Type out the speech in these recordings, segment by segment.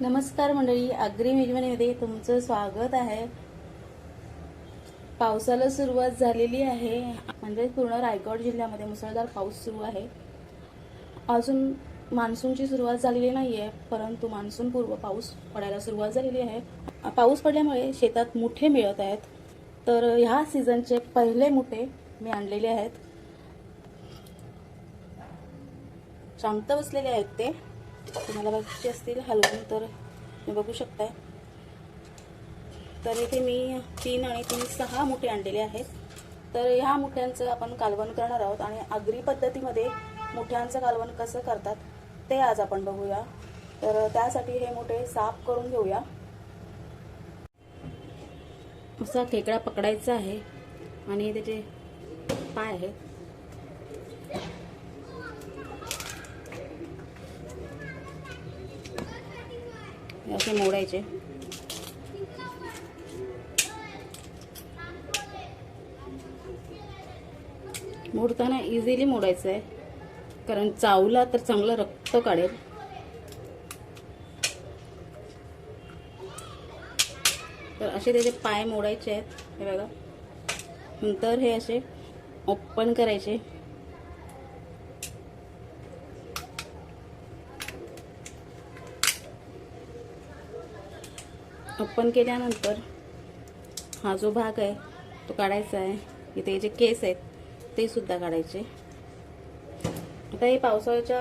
नमस्कार मंडळी अग्रिम मेजवानीमध्ये तुमचं स्वागत आहे. पावसाला सुरुवात झालेली आहे. म्हणजे पूर्ण रायगड जिल्ह्यामध्ये मुसळधार पाऊस सुरू आहे. अजून मान्सूनची सुरुवात झालेली नाही आहे परंतु मान्सून पूर्व पाऊस पडायला सुरुवात झालेली आहे. पाऊस पडल्यामुळे शेतात मुठे मिळत आहेत. तर ह्या सीझनचे पहिले मुठे मी आणलेले आहेत. शांत बसलेले आहेत ते. तुम्हाला बघायचे असतील हलवून तर तुम्ही बघू शकताय. तर इथे मी तीन आणि तीन सहा मुठे आणलेले आहेत. तर ह्या मुठ्यांचं आपण कालवण करणार आहोत आणि आगरी पद्धतीमध्ये मुठ्यांचं कालवण कसं करतात ते आज आपण बघूया. तर त्यासाठी हे मुठे साफ करून घेऊया. असा खेकडा पकडायचा आहे आणि त्याचे पाय आहेत. असे मोडायचे. मोडताना इझिली मोडायचं आहे कारण चावला तर चांगलं रक्त काढेल. तर असे त्याचे पाय मोडायचे आहेत. हे बघा. नंतर हे असे ओपन करायचे. थप्पन केल्यानंतर हा जो भाग आहे तो काढायचा आहे. इथे जे केस आहेत ते सुद्धा काढायचे. आता हे पावसाळ्याच्या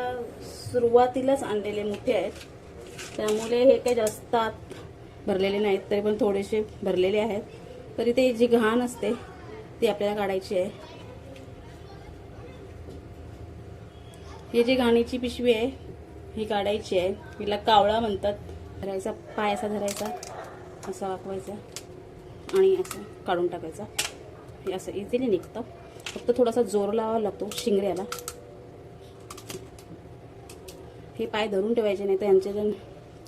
सुरुवातीलाच आणलेले मोठे आहेत. त्यामुळे हे काही जास्त आत भरलेले नाहीत तरी पण थोडेसे भरलेले आहेत. तरी ते जी घाण असते ती आपल्याला काढायची आहे. ही जी घाणीची पिशवी आहे ही काढायची आहे. हिला कावळा म्हणतात. धरायचा पाय धरायचा. असं वाकवायचं आणि असं काढून टाकायचा. हे असं इझिली निघतं. फक्त थोडासा जोर लावावा लागतो शिंगऱ्याला हे पाय धरून ठेवायचे नाही तर यांचे जे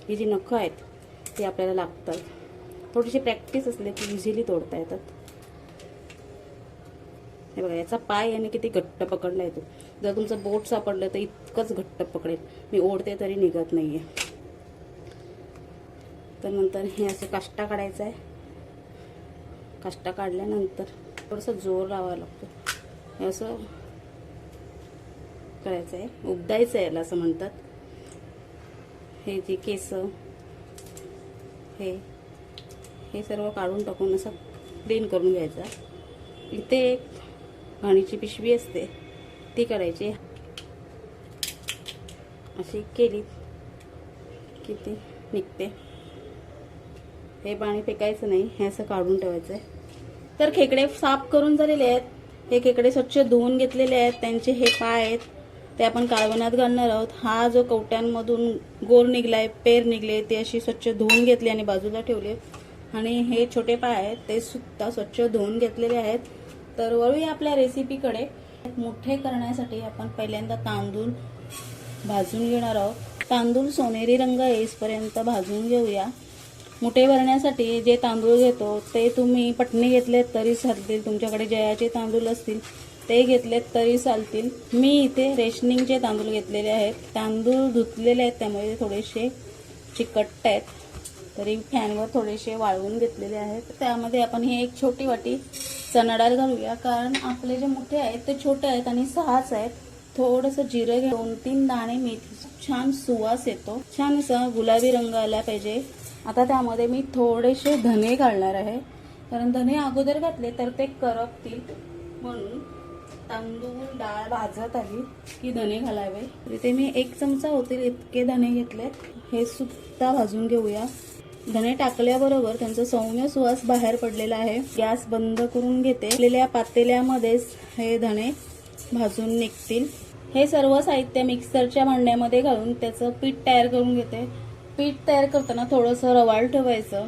ही जी नखं आहेत ते आपल्याला लागतात. थोडीशी प्रॅक्टिस असली की इझिली तोडता येतात. हे बघा याचा पाय याने किती घट्ट पकडला येतो. जर तुमचं बोट सापडलं तर इतकंच घट्ट पकडेल. मी ओढते तरी निघत नाही आहे तर नंतर हे असं काष्टा काढायचा आहे. काष्टा काढल्यानंतर थोडंसं जोर लावावा लागतो. हे असं करायचं आहे. उबदायचं आहे याला असं म्हणतात. हे जे केस हे हे सर्व काढून टाकून असं क्लीन करून घ्यायचं. इथे एक घाणीची पिशवी असते. ती काढायची अशी केली की ती निघते. हे पाणी फेकायचं नाही हे असं काढून ठेवायचं आहे तर खेकडे साफ करून झालेले आहेत. हे खेकडे स्वच्छ धुवून घेतलेले आहेत. त्यांचे हे पाय आहेत. ते आपण काळवण्यात घालणार आहोत. हा जो कवट्यांमधून गोर निघलाय पेर निघले ते अशी स्वच्छ धुवून घेतले आणि बाजूला ठेवले आणि हे छोटे पाय आहेत ते सुद्धा स्वच्छ धुवून घेतलेले आहेत. तर वळूया आपल्या रेसिपीकडे. मोठे करण्यासाठी आपण पहिल्यांदा तांदूळ भाजून घेणार आहोत. तांदूळ सोनेरी रंग येईपर्यंत भाजून घेऊया. मुठे भरण्यासाठी जे तांदूळ घेतो ते तुम्ही पटणी घेतलेत तरी चालतील. तुमच्याकडे जयाचे तांदूळ असतील ते घेतलेत तरी चालतील. मी इथे रेशनिंगचे तांदूळ घेतलेले आहेत. तांदूळ धुतलेले आहेत त्यामुळे ते थोडेसे चिकट आहेत. तरी फॅनवर थोडेसे वाळवून घेतलेले आहेत. त्यामध्ये आपण ही एक छोटी वाटी चणा डाळ घालूया. कारण आपले जे मोठे आहेत ते छोटे आहेत आणि सहाच आहेत. थोडंसं जिरं घेऊन तीन दाणे मेथी छान सुवास येतो. छान असा गुलाबी रंग आला पाहिजे. आता त्यामध्ये मी थोडेसे धने घालणार आहे. कारण धने अगोदर घातले तर ते करपतील. म्हणून तांदूळ डाळ भाजत आली की धने घालावे. इथे मी एक चमचा होतील इतके धने घेतले. हे सुद्धा भाजून घेऊया. धने टाकल्याबरोबर त्यांचा सौम्य सुवास बाहेर पडलेला आहे. गॅस बंद करून घेते. पातेल्यामध्येच हे धणे भाजून निघतील. हे सर्व साहित्य मिक्सरच्या भांड्यामध्ये घालून त्याचं पीठ तयार करून घेते. पीठ तयार करताना थोडंसं रवाळ ठेवायचं.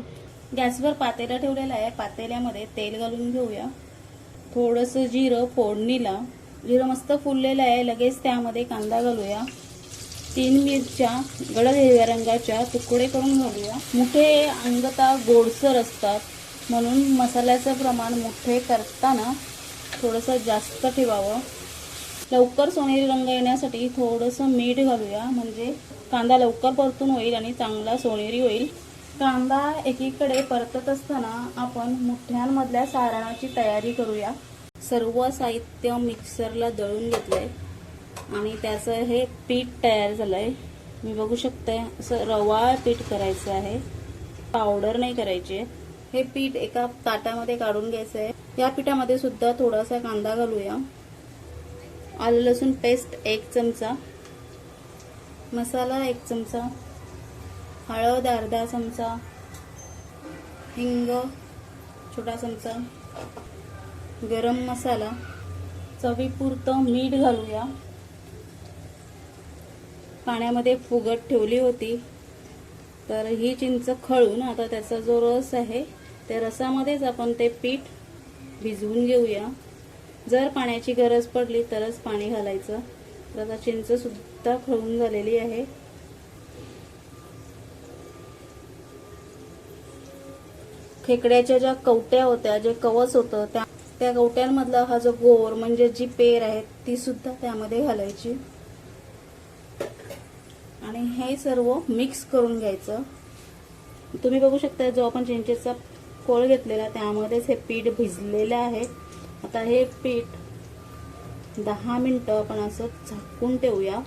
गॅसवर पातेला ठेवलेला आहे. पातेल्यामध्ये तेल घालून घेऊया. थोडंसं जिरं फोडणीला. जिरं मस्त फुललेलं आहे. लगेच त्यामध्ये कांदा घालूया. तीन मिरच्या गडद हिरव्या रंगाच्या तुकडे करून घालूया. मुठे अंगता गोडसर असतात. म्हणून मसाल्याचं प्रमाण मुठे करताना थोडंसं जास्त ठेवावं. लवकर सोनेरी रंग येण्यासाठी थोडंसं मीठ घालूया. म्हणजे कांदा लवकर परतून होईल आणि चांगला सोनेरी होईल. कांदा एकीकडे परतत असताना आपण मुठ्यांमधल्या सारणाची तयारी करूया. सर्व साहित्य मिक्सरला दळून घेतलंय. आणि त्याचं हे पीठ तयार झालंय. मी बघू शकते असं रवा पीठ करायचं आहे. पावडर नाही करायची आहे. हे पीठ एका ताटामध्ये काढून घ्यायचं आहे. या पिठामध्ये सुद्धा थोडासा कांदा घालूया. आलं लसूण पेस्ट एक चमचा. मसाला एक चमचा हळद अर्धा चमचा हिंग छोटा चमचा गरम मसाला चवीपुरतं मीठ घालूया. पाण्यामध्ये फुगत ठेवली होती तर ही चिंच खळून आता त्याचा जो रस आहे त्या रसामध्येच आपण ते पीठ भिजवून घेऊया. जर पाण्याची गरज पडली तरच पाणी घालायचं. तर आता चिंच सुद्धा खळून झालेली आहे. खेकड्याच्या ज्या कवट्या होत्या जे कवच होतं त्या त्या कवट्यांमधला हा जो गोर म्हणजे जी पेर आहे ती सुद्धा त्यामध्ये घालायची. आणि हे सर्व मिक्स करून घ्यायचं. तुम्ही बघू शकता जो आपण चिंचेचा कोळ घेतलेला त्यामध्येच हे पीठ भिजलेलं आहे. आता हे पीठ दहा मिनटं आपण असं झाकून ठेवूया.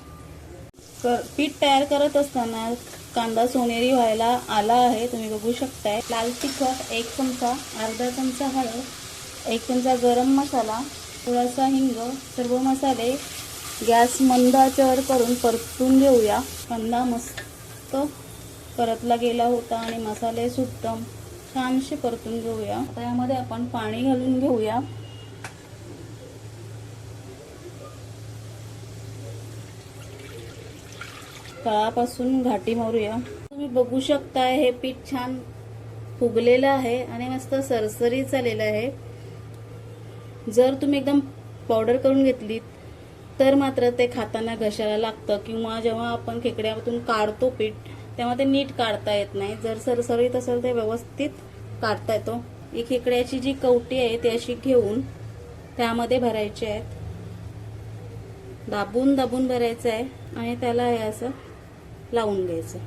कर पीठ तयार करत असताना कांदा सोनेरी व्हायला आला आहे. तुम्ही बघू शकताय. लाल तिखट एक चमचा अर्धा चमचा हळद एक चमचा गरम मसाला थोडासा हिंग सर्व मसाले गॅस मंदाच्यावर करून परतून घेऊया. कांदा मस्त परतला गेला होता आणि मसाले सुत्तम छानसे परतून घेऊया. आता यामध्ये आपण पाणी घालून घेऊया. तळापासून घाटी मारूया. तुम्ही बघू शकताय हे पीठ छान फुगलेलं आहे आणि मस्त सरसरी चाललेलं आहे. जर तुम्ही एकदम पावडर करून घेतलीत तर मात्र ते खाताना घशाला लागतं किंवा जेव्हा आपण खेकड्यातून काढतो पीठ तेव्हा ते नीट काढता येत नाही. जर सरसरीत असेल ते व्यवस्थित काढता येतो. ही खेकड्याची जी कवटी आहे ती अशी घेऊन त्यामध्ये भरायची आहेत. दाबून दाबून भरायचं आहे आणि त्याला हे असं लावून घ्यायचं.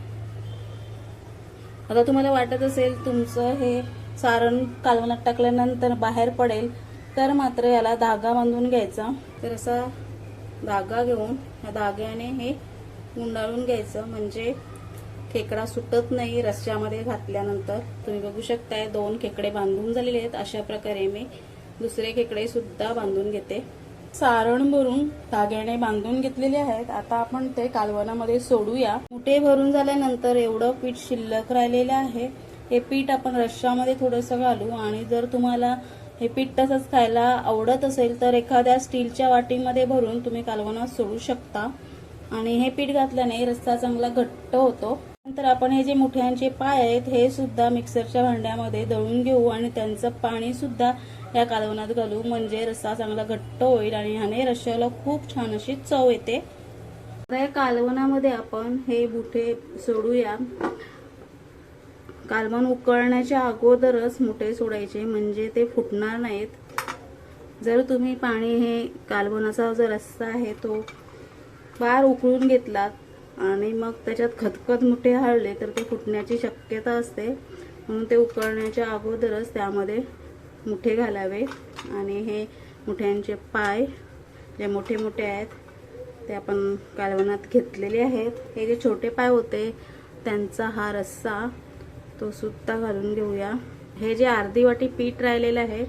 आता तुम्हाला वाटत असेल तुमचं हे सारण कालवणात टाकल्यानंतर बाहेर पडेल तर मात्र याला धागा बांधून घ्यायचा. तर असा धागा घेऊन या धाग्याने हे गुंडाळून घ्यायचं. म्हणजे खेकडा सुटत नाही रश्श्यामध्ये घातल्यानंतर. तुम्ही बघू शकताय दोन खेकडे बांधून झालेले आहेत. अशा प्रकारे मी दुसरे खेकडे सुद्धा बांधून घेते. सारण भरून धाग्याने बांधून घेतलेले आहेत. आता आपण ते कालवणामध्ये सोडूया. मुठे भरून झाल्यानंतर एवढं पीठ शिल्लक राहिलेलं आहे. हे पीठ आपण रश्श्यामध्ये थोडंसं घालू आणि जर तुम्हाला हे पीठ तसंच खायला आवडत असेल तर एखाद्या स्टीलच्या वाटीमध्ये भरून तुम्ही कालवणात सोडू शकता. आणि हे पीठ घातल्याने रस्सा चांगला घट्ट होतो. नंतर आपण हे जे मुठ्यांचे पाय आहेत हे सुद्धा मिक्सरच्या भांड्यामध्ये दळून घेऊ आणि त्यांचं पाणी सुद्धा या कालवणात घालू. म्हणजे रस्सा चांगला घट्ट होईल आणि ह्याने रश्श्याला खूप छान अशी चव येते. आता या कालवणामध्ये आपण हे मुठे सोडूया. कालवण उकळण्याच्या अगोदरच मुठे सोडायचे म्हणजे ते फुटणार नाहीत. जर तुम्ही पाणी हे कालवणाचा जो रस्सा आहे तो फार उकळून घेतलात आणि मग त्याच्यात खतखत मुठे हळले तर ते फुटण्याची शक्यता असते. म्हणून ते उकळण्याच्या अगोदरच त्यामध्ये मुठे घालावे. आणि हे मुठ्यांचे पाय जे मोठे मोठे आहेत ते आपण कालवणात घेतलेले आहेत. हे जे छोटे पाय होते त्यांचा हा रस्सा तो सुद्धा घालून घेऊया. हे जे अर्धी वाटी पीठ राहिलेलं आहे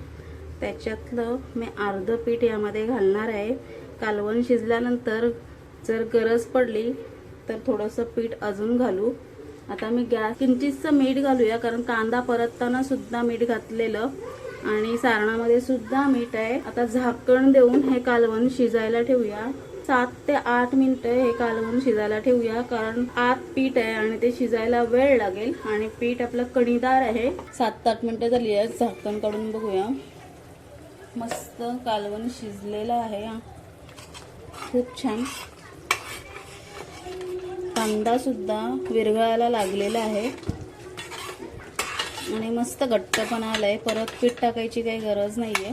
त्याच्यातलं मी अर्धं पीठ यामध्ये घालणार आहे. कालवण शिजल्यानंतर जर गरज पडली तर थोडंसं पीठ अजून घालू. आता मी गॅस किंचितचं मीठ घालूया कारण कांदा परतताना सुद्धा मीठ घातलेलं आणि सारणामध्ये सुद्धा मीठ आहे. आता झाकण देऊन हे कालवण शिजायला ठेवूया. सात ते आठ मिनिटं हे कालवण शिजायला ठेवूया कारण आत पीठ आहे आणि ते शिजायला वेळ लागेल. आणि पीठ आपलं कणीदार आहे. सात ते आठ मिनिटं झाली आहेत झाकण काढून बघूया. मस्त कालवण शिजलेलं आहे. खूप छान. कांदा सुद्धा विरघळायला लागलेला आहे. आणि मस्त घट्टपणा आलाय. परत पीठ टाकायची काही गरज नाहीये.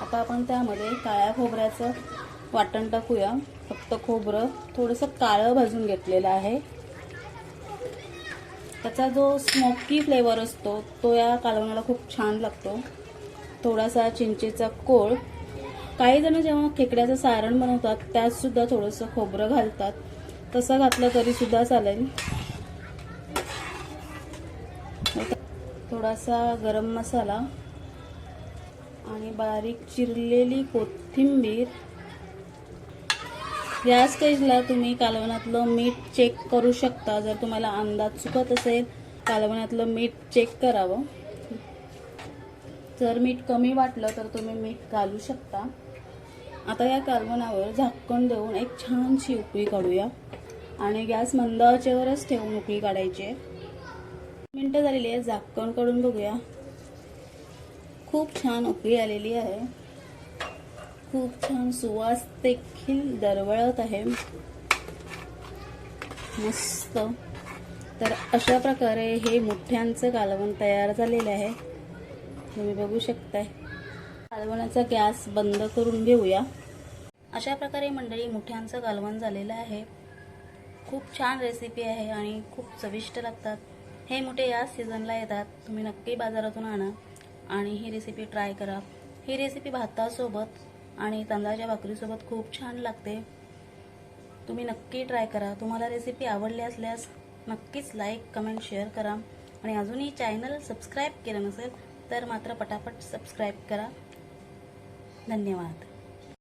आता आपण त्यामध्ये काळ्या खोबऱ्याचं वाटण टाकूया. फक्त खोबरं थोडंसं काळं भाजून घेतलेलं आहे. त्याचा जो स्मोकी फ्लेवर असतो तो या कालवणाला खूप छान लागतो. थोडासा चिंचेचा कोळ. काही जण जेव्हा खेकड्याचं सारण बनवतात त्यात सुद्धा थोडंसं खोबरं घालतात. तसं घातलं तरीसुद्धा चालेल. थोडासा गरम मसाला आणि बारीक चिरलेली कोथिंबीर. या स्टेजला तुम्ही कालवणातलं मीठ चेक करू शकता. जर तुम्हाला अंदाज चुकत असेल कालवणातलं मीठ चेक करावं. जर मीठ कमी वाटलं तर तुम्ही मीठ घालू शकता. आता या कालवणावर झाकण देऊन एक छानशी उकळी काढूया. आणि गॅस मंद आचेवरच ठेवून उकळी काढायची आहे. मिनटं झालेली आहे झाकण काढून बघूया. खूप छान उकळी आलेली आहे. खूप छान सुवास देखील दरवळत आहे. मस्त. तर अशा प्रकारे हे मुठ्यांचं कालवण तयार झालेलं आहे. तुम्ही बघू शकताय. कालवणाचा गॅस बंद करून घेऊया. अशा प्रकारे मंडळी मुठ्यांचं कालवण झालेलं आहे. खूप छान रेसिपी आहे आणि खूप चविष्ट लागतात. हे मोठे या सीझनला येतात. तुम्ही नक्की बाजारातून आणा आणि ही रेसिपी ट्राय करा. ही रेसिपी भातासोबत आणि तांदळाच्या भाकरीसोबत खूप छान लागते. तुम्ही नक्की ट्राय करा. तुम्हाला रेसिपी आवडली असल्यास नक्कीच लाईक कमेंट शेअर करा. आणि अजूनही चॅनल सबस्क्राईब केलं नसेल तर मात्र पटापट सबस्क्राईब करा. धन्यवाद.